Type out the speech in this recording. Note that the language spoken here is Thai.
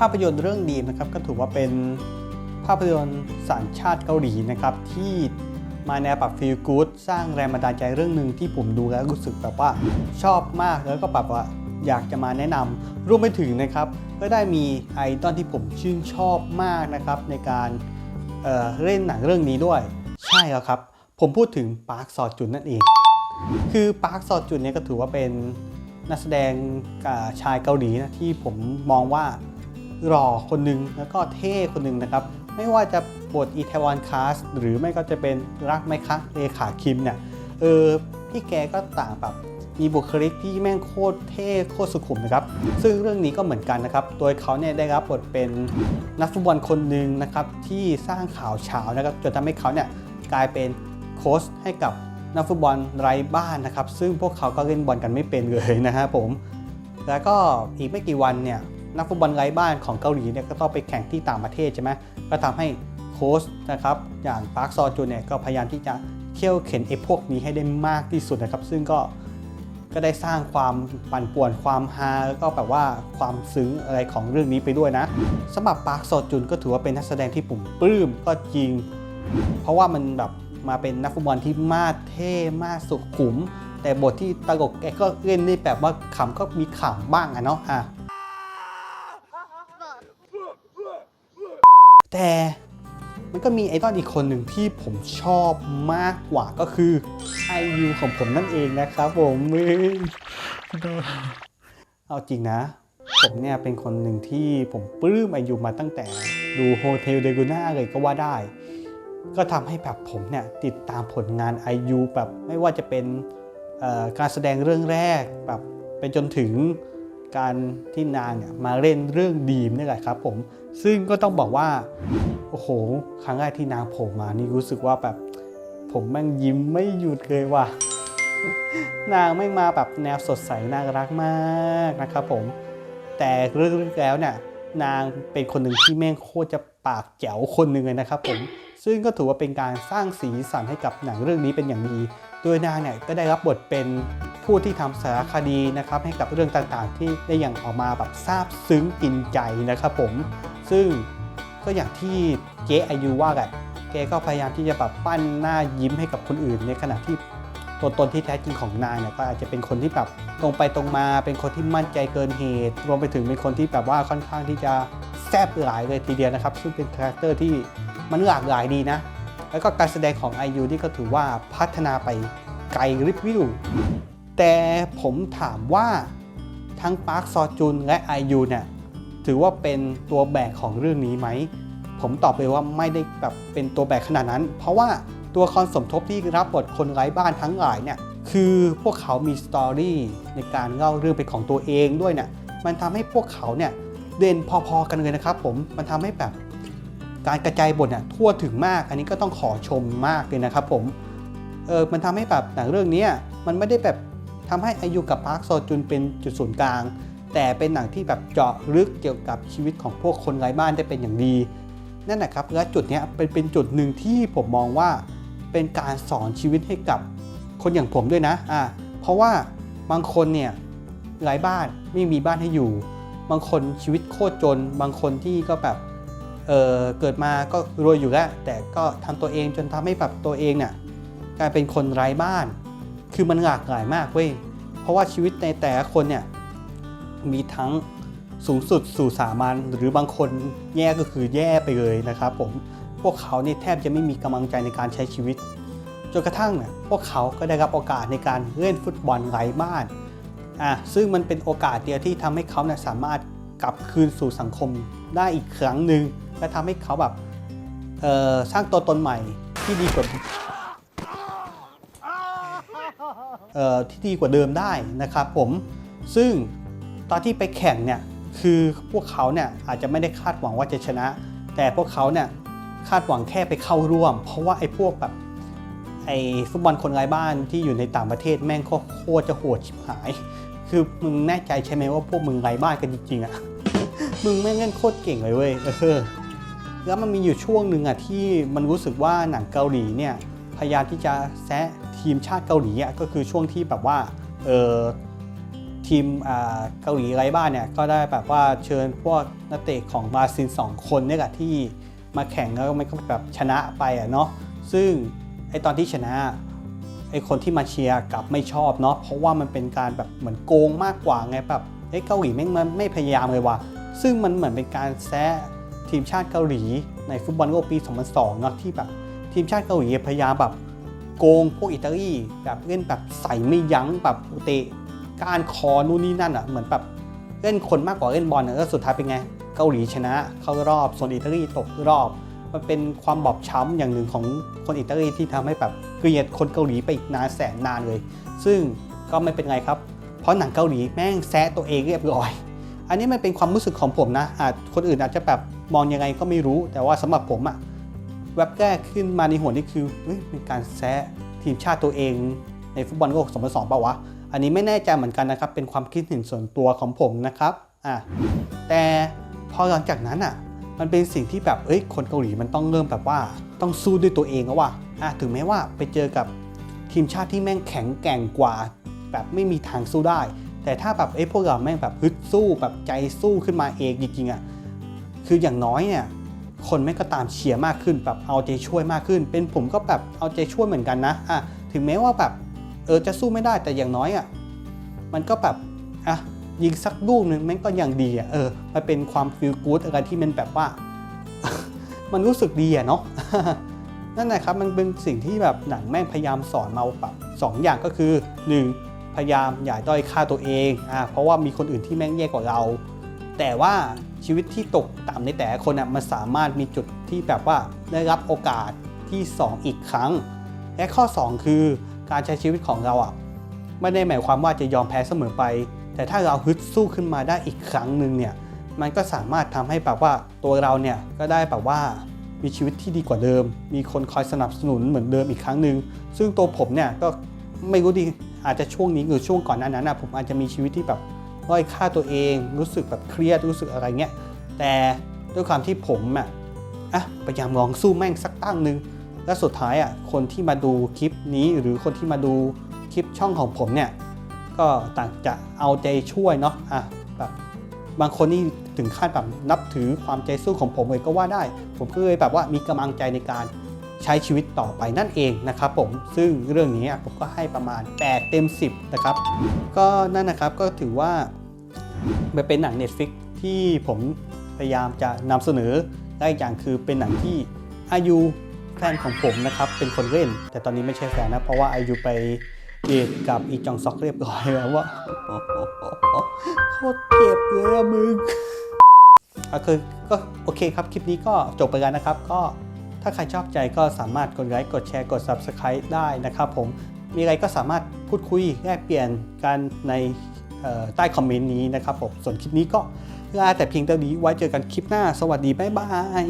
ภาพยนตร์เรื่องดีมนะครับก็ถือว่าเป็นภาพยนตร์สัญชาติเกาหลีนะครับที่มาแนวแบบฟีลกู๊ดสร้างแรงบันดาลใจเรื่องหนึ่งที่ผมดูแล้วรู้สึกแบบว่าชอบมากแล้วก็แบบว่าอยากจะมาแนะนำรวมไปถึงนะครับ ก็ได้มีไอดอลที่ผมชื่นชอบมากนะครับ ในการเเล่นหนังเรื่องนี้ด้วย ใช่แล้วครับ ผมพูดถึงปาร์คซอจุนนั่นเอง คือปาร์คซอจุนเนี่ยก็ถือว่าเป็นนักแสดงชายเกาหลีนะที่ผมมองว่า หล่อคนหนึ่งแล้วก็เท่คนหนึ่งนะครับ ไม่ว่าจะบทอีเทวอนคาสหรือไม่ก็จะเป็นรักไหมคะเลขาคิมเนี่ยเออพี่แกก็ต่างแบบมีบุคลิกที่แม่งโคตรเท่โคตรสุขุมนะครับ ซึ่งเรื่องนี้ก็เหมือนกันนะครับ โดยเขาเนี่ยได้รับบทเป็นนักฟุตบอลคนหนึ่งนะครับที่สร้างข่าวเช้านะครับจนทำให้เขาเนี่ยกลายเป็นโค้ชให้กับนักฟุตบอลไร้บ้านนะครับ ซึ่งพวกเขาก็เล่นบอลกันไม่เป็นเลยนะฮะผม แล้วก็อีกไม่กี่วันเนี่ย นักฟุตบอลไร้บ้านของเกาหลีเนี่ยก็ต้องไปแข่งที่ต่างประเทศใช่ไหมก็ทำให้โค้ชนะครับอย่างปาร์คซอจูนเนี่ยก็พยายามที่จะเขี่ยวเข็นไอ้พวกนี้ให้ได้มากที่สุดนะครับ ซึ่งก็ก็ได้สร้างความปั่นป่วนความฮาแล้วก็แบบว่าความซึ้งอะไรของเรื่องนี้ไปด้วยนะสำหรับปาร์คซอจุนก็ถือว่าเป็นนักแสดงที่ผมปลื้มก็จริง เพราะว่ามันแบบมาเป็นนักฟุตบอลที่มาเท่มากสุขุม แต่บทที่ตลกแกก็เล่นได้แบบว่าขำก็มีขำบ้างอะเนาะอะ แต่มันก็มีไอดอลอีกคนหนึ่งที่ผมชอบมากกว่าก็คือไอยูของผมนั่นเองนะครับผมเอาจริงนะ ผมเนี่ยเป็นคนหนึ่งที่ผมปลื้มไอยูมาตั้งแต่ดูโฮเทลเดกูน่าเลยก็ว่าได้ ก็ทำให้แบบผมเนี่ยติดตามผลงาน IU แบบไม่ว่าจะเป็นการแสดงเรื่องแรกแบบไปจนถึงการที่นางเนี่ยมาเล่นเรื่องดีมนี่แหละครับผม ซึ่งก็ต้องบอกว่า โอ้โห ครั้งแรกที่นางโผล่มานี่รู้สึกว่าแบบ ผมแม่งยิ้มไม่หยุดเลยว่ะ นางไม่งมาแบบแนวสดใสน่ารักมากนะครับผม แต่เรื่องๆแล้วเนี่ยนางเป็นคนหนึ่งที่แม่งโคตรจะปากแจ๋วคนหนึ่งเลยนะครับผม ซึ่งก็ถือว่าเป็นการสร้างสีสันให้กับหนังเรื่องนี้เป็นอย่างดี โดยนางเนี่ยก็ได้รับบทเป็นผู้ที่ทำสารคดีนะครับให้กับเรื่องต่างๆ ที่ได้อย่างออกมาแบบซาบซึ้งกินใจนะครับผม ซึ่งก็อย่างที่เจ๊อายุว่าแหละแกก็พยายามที่จะแบบปั้นหน้ายิ้มให้กับคนอื่น ในขณะที่ตัวตนที่แท้จริงของนางเนี่ยก็อาจจะเป็นคนที่แบบตรงไปตรงมาเป็นคนที่มั่นใจเกินเหตุ รวมไปถึงเป็นคนที่แบบว่าค่อนข้างที่จะแซ่บหลายเลยทีเดียวนะครับ ซึ่งเป็นคาแรคเตอร์ที่มันหลากหลายดีนะ แล้วก็การแสดงของ IU นี่ก็ถือว่าพัฒนาไปไกลริบวิวแต่ผมถามว่าทั้งปาร์คซอจุนและ IU เนี่ย ถือว่าเป็นตัวแบกของเรื่องนี้ไหม ผมตอบเลยว่าไม่ได้แบบเป็นตัวแบกขนาดนั้น เพราะว่าตัวละครสมทบที่รับบทคนไร้บ้านทั้งหลายเนี่ยคือพวกเขามีสตอรี่ในการเล่าเรื่องเป็นของตัวเองด้วยเนี่ยมันทำให้พวกเขาเนี่ยเด่นพอๆกันเลยนะครับผมมันทำให้แบบการกระจายบทเนี่ยทั่วถึงมาก อันนี้ก็ต้องขอชมมากเลยนะครับผมเออมันทำให้แบบหนังเรื่องนี้มันไม่ได้แบบทำให้อายุกับปาร์คโซจุนเป็นจุดศูนย์กลาง แต่เป็นหนังที่แบบเจาะลึกเกี่ยวกับชีวิตของพวกคนไร้บ้านได้เป็นอย่างดี นั่นแหละครับและจุดนี้เป็นเป็นจุดหนึ่งที่ผมมองว่าเป็นการสอนชีวิตให้กับคนอย่างผมด้วยนะอ่าเพราะว่าบางคนเนี่ยไร้บ้านไม่มีบ้านให้อยู่ บางคนชีวิตโคตรจน บางคนที่ก็แบบเออเกิดมาก็รวยอยู่แล้ว แต่ก็ทำตัวเองจนทำให้แบบตัวเองเนี่ยกลายเป็นคนไร้บ้าน คือมันหลากหลายมากเว้ยเพราะว่าชีวิตในแต่ละคนเนี่ย มีทั้งสูงสุดสู่สามัญหรือบางคนแย่ก็คือแย่ไปเลยนะครับผมพวกเขาเนี่ยแทบจะไม่มีกำลังใจในการใช้ชีวิตจนกระทั่งเนี่ยพวกเขาก็ได้รับโอกาสในการเล่นฟุตบอลไร้บ้านอะซึ่งมันเป็นโอกาสเดียวที่ทำให้เขาเนี่ยสามารถกลับคืนสู่สังคมได้อีกครั้งหนึ่งและทำให้เขาแบบสร้างตัวตนใหม่ที่ดีกว่าที่ดีกว่าเดิมได้นะครับผมซึ่ง ตอนที่ไปแข่งเนี่ยคือพวกเขาเนี่ยอาจจะไม่ได้คาดหวังว่าจะชนะ แต่พวกเขาเนี่ยคาดหวังแค่ไปเข้าร่วม เพราะว่าไอ้พวกแบบไอ้ฟุตบอลคนไร้บ้านที่อยู่ในต่างประเทศแม่งโคตรจะโหดชิบหาย คือมึงแน่ใจใช่ไหมว่าพวกมึงไร้บ้านกันจริงๆอะมึงแม่งเล่นโคตรเก่งเลยเว้ยเออแล้วมันมีอยู่ช่วงหนึ่งอะที่มันรู้สึกว่าหนังเกาหลีเนี่ยพยายามที่จะแซะทีมชาติเกาหลีอะก็คือช่วงที่แบบว่าเออ ทีมเกาหลีไร้บ้านเนี่ยก็ได้แบบว่าเชิญพวกนักเตะของบราซิลสองคนเนี่ยแหละที่มาแข่งแล้วมันก็แบบชนะไปอะเนาะซึ่งไอตอนที่ชนะไอคนที่มาเชียร์กลับไม่ชอบเนาะเพราะว่ามันเป็นการแบบเหมือนโกงมากกว่าไงแบบเอ้ยเกาหลีแม่งมันไม่พยายามเลยว่ะซึ่งมันเหมือนเป็นการแซะทีมชาติเกาหลีในฟุตบอลโลกปี 2002เนาะที่แบบทีมชาติเกาหลีพยายามแบบโกงพวกอิตาลีแบบเล่นแบบใส่ไม่ยั้งแบบเตะ กานคอนู่นนี่นั่นอะเหมือนแบบเล่นคนมากกว่าเล่นบอลอะแล้วสุดท้ายเป็นไง เกาหลีชนะเข้ารอบส่วนอิตาลีตกรอบ มันเป็นความบอบช้ำอย่างหนึ่งของคนอิตาลีที่ทำให้แบบเกลียดคนเกาหลีไปอีกนานแสนนานเลย ซึ่งก็ไม่เป็นไรครับ เพราะหนังเกาหลีแม่งแซะตัวเองเรียบร้อย อันนี้มันเป็นความรู้สึกของผมนะอาจคนอื่นอาจจะแบบมองยังไงก็ไม่รู้ แต่ว่าสำหรับผมอะแวบแรกขึ้นมาในหัวนี่คือเฮ้ยเป็นการแซะทีมชาติตัวเองในฟุตบอลโลก 2002ป่าวะ อันนี้ไม่แน่ใจเหมือนกันนะครับ เป็นความคิดเห็นส่วนตัวของผมนะครับอะแต่พอหลังจากนั้นอะมันเป็นสิ่งที่แบบเอ้ยคนเกาหลีมันต้องเริ่มแบบว่าต้องสู้ด้วยตัวเองแล้วว่ะอะถึงแม้ว่าไปเจอกับทีมชาติที่แม่งแข็งแกร่งกว่า แบบไม่มีทางสู้ได้ แต่ถ้าแบบเอ้ยพวกเราแม่งแบบฮึดสู้แบบใจสู้ขึ้นมาเองจริงๆอะคืออย่างน้อยเนี่ยคนแม่งก็ตามเชียร์มากขึ้นแบบเอาใจช่วยมากขึ้น เป็นผมก็แบบเอาใจช่วยเหมือนกันนะอะถึงแม้ว่าแบบ ออจะสู้ไม่ได้แต่อย่างน้อยอะมันก็แบบอะยิงสักลูกหนึ่งแม่งก็ยังดีอะเออมันเป็นความฟีลกู๊ดอะไรที่มันแบบว่า มันรู้สึกดีอะเนาะนั่นแหละครับมันเป็นสิ่งที่แบบหนังแม่งพยายามสอนมาแบบสองอย่างก็คือ 1. พยายามอย่าด้อยค่าตัวเองอะเพราะว่ามีคนอื่นที่แม่งแย่กว่าเรา แต่ว่าชีวิตที่ตกต่ำในแต่ละคนอะมันสามารถมีจุดที่แบบว่าได้รับโอกาสที่ 2 อีกครั้ง และข้อ 2 คือ การใช้ชีวิตของเราอะไม่ได้หมายความว่าจะยอมแพ้เสมอไป แต่ถ้าเราฮึดสู้ขึ้นมาได้อีกครั้งหนึ่งเนี่ยมันก็สามารถทำให้แบบว่าตัวเราเนี่ยก็ได้แบบว่ามีชีวิตที่ดีกว่าเดิม มีคนคอยสนับสนุนเหมือนเดิมอีกครั้งหนึ่งซึ่งตัวผมเนี่ยก็ไม่รู้ดีอาจจะช่วงนี้หรือช่วงก่อนหน้านั้นนะผมอาจจะมีชีวิตที่แบบด้อยค่าตัวเอง รู้สึกแบบเครียดรู้สึกอะไรเงี้ยแต่ด้วยความที่ผมอะอะพยายามลองสู้แม่งสักตั้งหนึ่ง และสุดท้ายอะคนที่มาดูคลิปนี้หรือคนที่มาดูคลิปช่องของผมเนี่ยก็ต่างจะเอาใจช่วยเนาะอะแบบบางคนนี่ถึงขั้นแบบนับถือความใจสู้ของผมเลยก็ว่าได้ ผมก็เลยแบบว่ามีกำลังใจในการใช้ชีวิตต่อไปนั่นเองนะครับผมซึ่งเรื่องนี้ผมก็ให้ประมาณ 8 เต็ม 10 นะครับ ก็นั่นนะครับก็ถือว่ามันเป็นหนัง Netflix ที่ผมพยายามจะนำเสนอได้อย่างคือเป็นหนังที่อายุ ฟนของผมนะครับเป็นคนเล่น แต่ตอนนี้ไม่ใช่แฟนนะ เพราะว่าอายุไปเดทกับอีจองซอกเรียบร้อยแล้วว่าโคตรเจ็บเลยอะมึงก็คือก็โอเคครับ คลิปนี้ก็จบไปแล้วนะครับ ก็ถ้าใครชอบใจก็สามารถกดไลค์กดแชร์กด Subscribe ได้นะครับผมมีอะไรก็สามารถพูดคุยแลกเปลี่ยนกันในใต้คอมเมนต์นี้นะครับผมส่วนคลิปนี้ก็ลาแต่เพียงเท่านี้ไว้เจอกันคลิปหน้า สวัสดี บ๊ายบาย